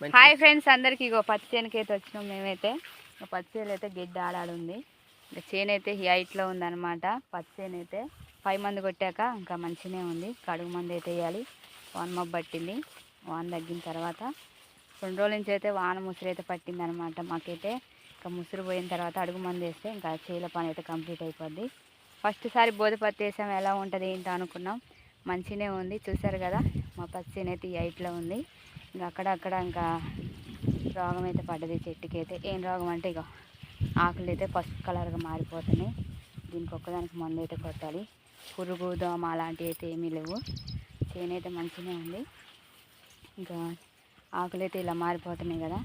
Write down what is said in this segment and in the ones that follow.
Hi friends అందరికి ఇగో పత్తి చేనుకి అయితే వచ్చినాం మేమైతే. పత్తి చేనులో అయితే గిడ్డ ఆడాడు ఉంది ఇంకా చేను అయితే ఈ హైట్లో ఉందన్నమాట. పత్తి చేను అయితే పై మంది కొట్టాక ఇంకా మంచిగానే ఉంది. కడుగు మంది అయితే వేయాలి. వాన మబ్బు పట్టింది. వాన తగ్గిన తర్వాత రెండు రోజుల నుంచి అయితే వాన ముసురు అయితే పట్టింది అనమాట మాకైతే. ఇంకా ముసురు పోయిన తర్వాత అడుగు మంది వేస్తే ఇంకా చేల పని అయితే కంప్లీట్ అయిపోద్ది. ఫస్ట్ సారి బోధ పత్తి వేసాం. ఎలా ఉంటుంది ఏంటో అనుకున్నాం. మంచిగానే ఉంది. చూసారు కదా మా పత్తి చేను అయితే ఈ హైట్లో ఉంది. ఇంకా అక్కడక్కడ ఇంకా రోగం అయితే పడ్డది చెట్టుకి అయితే ఏం రోగం అంటే ఇక ఆకులు అయితే పసుపు కలర్గా మారిపోతున్నాయి. దీనికి ఒక్కదానికి మందు అయితే కొట్టాలి. పురుగు దోమ అలాంటివి అయితే ఏమీ లేవు. చేను అయితే మంచిగా ఉంది. ఇంకా ఆకులు అయితే ఇలా మారిపోతున్నాయి కదా.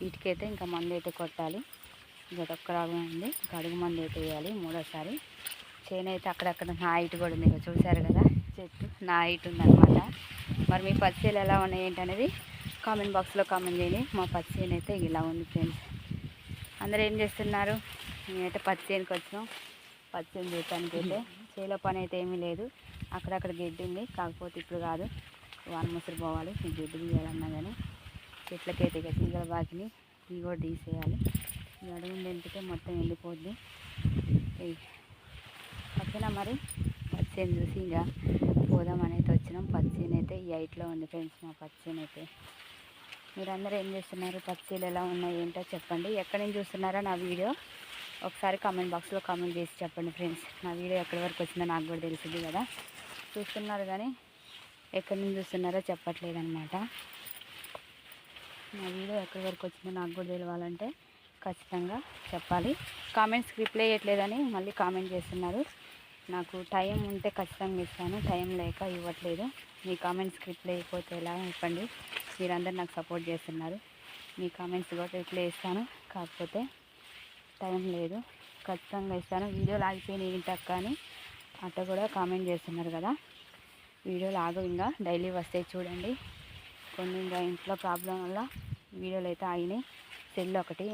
వీటికైతే ఇంకా మందు అయితే కొట్టాలి. ఇంకా ఒక్క రోగం ఉంది. ఇంకా అడుగు మందు అయితే వేయాలి మూడోసారి. చేను అయితే అక్కడక్కడ నా హైట్ కూడా ఉంది ఇక చూసారు కదా. చెట్టు నా హైట్ ఉందన్నమాట. మరి మీ పచ్చేలు ఎలా ఉన్నాయి ఏంటనేది కామెంట్ బాక్స్లో కామెంట్ చేయండి. మా పచ్చేను అయితే ఇలా ఉంది ఫ్రెండ్స్. అందరూ ఏం చేస్తున్నారు? మేమైతే పచ్చేనికి వచ్చినాం. పచ్చేను చేయటానికి అయితే చేలో పని అయితే ఏమీ లేదు. అక్కడక్కడ గడ్డి ఉంది. కాకపోతే ఇప్పుడు కాదు. వాన ముసురు పోవాలి. ఈ గడ్డి తీయాలన్నా కానీ చెట్లకైతే ఇక తీగల బాకిని ఇవి కూడా తీసేయాలి. ఈ అడుగు నింపితే మొత్తం వెళ్ళిపోద్ది ఏయ్. మరి? పచ్చేను చూసి ఇంకా పోదామని అయితే వచ్చినాం. పచ్చీని అయితే ఈ హైట్లో ఉంది ఫ్రెండ్స్ మా పచ్చీని అయితే మీరందరూ ఏం చేస్తున్నారు? పచ్చీలు ఎలా ఉన్నాయి? ఏంటో చెప్పండి. ఎక్కడి నుంచి చూస్తున్నారో నా వీడియో? ఒకసారి కామెంట్ బాక్స్లో కామెంట్ చేసి చెప్పండి ఫ్రెండ్స్. నా వీడియో ఎక్కడి వరకు వచ్చిందో నాకు కూడా తెలిసింది కదా. చూస్తున్నారు కానీ ఎక్కడి నుంచి చూస్తున్నారో చెప్పట్లేదనమాట నా వీడియో ఎక్కడి వరకు వచ్చిందో నాకు కూడా తెలియాలంటే ఖచ్చితంగా చెప్పాలి. కామెంట్స్ రిప్లై చేయట్లేదని మళ్ళీ కామెంట్ చేస్తున్నారు. నాకు టైం ఉంటే ఖచ్చితంగా ఇస్తాను. టైం లేక ఇవ్వట్లేదు. మీ కామెంట్స్కి రిప్లై అయిపోతే ఎలా చెప్పండి మీరందరూ నాకు సపోర్ట్ చేస్తున్నారు. మీ కామెంట్స్ కూడా రిప్లై ఇస్తాను. కాకపోతే టైం లేదు. ఖచ్చితంగా ఇస్తాను. వీడియోలు ఆగిపోయినాయి ఏంటక్క అని అట్ట కూడా కామెంట్ చేస్తున్నారు కదా. వీడియోలు ఆగవు ఇంకా. డైలీ వస్తాయి చూడండి. కొన్ని ఇంకా ఇంట్లో ప్రాబ్లం వల్ల వీడియోలు అయితే ఆగినాయి సెల్ ఒకటి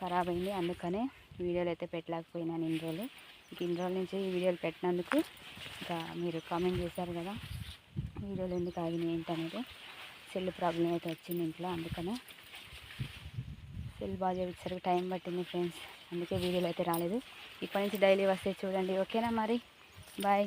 ఖరాబ్ అయింది. అందుకనే వీడియోలు అయితే పెట్టలేకపోయినాను ఇన్ని రోజులు. ఇన్ని రోజుల నుంచి ఈ వీడియోలు పెట్టినందుకు ఇంకా మీరు కామెంట్ చేశారు కదా వీడియోలు ఎందుకు ఆగినాయి ఏంటనేది. సెల్ ప్రాబ్లం అయితే వచ్చింది ఇంట్లో అందుకనే సెల్ బాగా చేయించడానికి టైం పట్టింది ఫ్రెండ్స్ అందుకే వీడియోలు అయితే రాలేదు. ఇప్పటి నుంచి డైలీ వస్తే చూడండి ఓకేనా మరి? బాయ్.